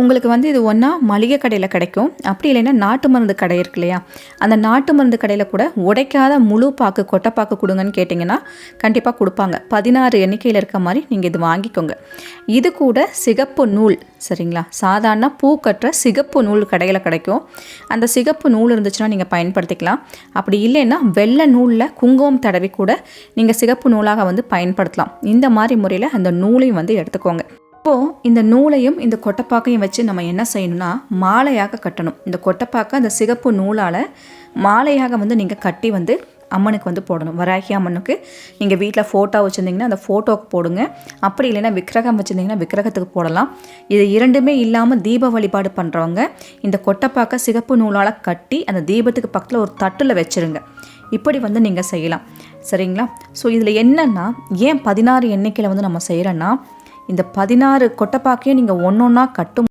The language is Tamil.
உங்களுக்கு வந்து இது ஒன்றா மளிகை கடையில் கிடைக்கும். அப்படி இல்லைன்னா நாட்டு மருந்து கடை இருக்கு இல்லையா? அந்த நாட்டு மருந்து கடையில் கூட உடைக்காத முழு பாக்கு கொட்டைப்பாக்கு கொடுங்கன்னு கேட்டிங்கன்னா கண்டிப்பாக கொடுப்பாங்க. பதினாறு எண்ணிக்கையில் இருக்க மாதிரி நீங்கள் இது வாங்கிக்கோங்க. இது கூட சிகப்பு நூல் சரிங்களா? சாதாரண பூ கட்டுற சிகப்பு நூல் கடையில் கிடைக்கும். அந்த சிகப்பு நூல் இருந்துச்சுன்னா நீங்கள் பயன்படுத்திக்கலாம். அப்படி இல்லைன்னா வெள்ளை நூலில் குங்குமம் தடவி கூட நீங்கள் சிகப்பு நூலாக வந்து பயன்படுத்தலாம். இந்த மாதிரி முறையில் அந்த நூலையும் வந்து எடுத்துக்கோங்க. அப்போது இந்த நூலையும் இந்த கொட்டைப்பாக்கையும் வச்சு நம்ம என்ன செய்யணும்னா மாலையாக கட்டணும். இந்த கொட்டைப்பாக்கை அந்த சிகப்பு நூலால் மாலையாக வந்து நீங்கள் கட்டி வந்து அம்மனுக்கு வந்து போடணும். வராகி அம்மனுக்கு நீங்கள் வீட்டில் ஃபோட்டோ வச்சுருந்தீங்கன்னா அந்த ஃபோட்டோவுக்கு போடுங்க. அப்படி இல்லைன்னா விக்கிரகம் வச்சுருந்தீங்கன்னா விக்கிரகத்துக்கு போடலாம். இது இரண்டுமே இல்லாமல் தீப வழிபாடு பண்ணுறவங்க இந்த கொட்டைப்பாக்கை சிகப்பு நூலால் கட்டி அந்த தீபத்துக்கு பக்கத்தில் ஒரு தட்டில் வச்சுருங்க. இப்படி வந்து நீங்கள் செய்யலாம். சரிங்களா? ஸோ இதில் என்னென்னா ஏன் பதினாறு எண்ணிக்கையில் வந்து நம்ம செய்கிறோன்னா இந்த பதினாறு கொட்டைப்பாக்கையும் நீங்கள் ஒன்று ஒன்றா கட்டும்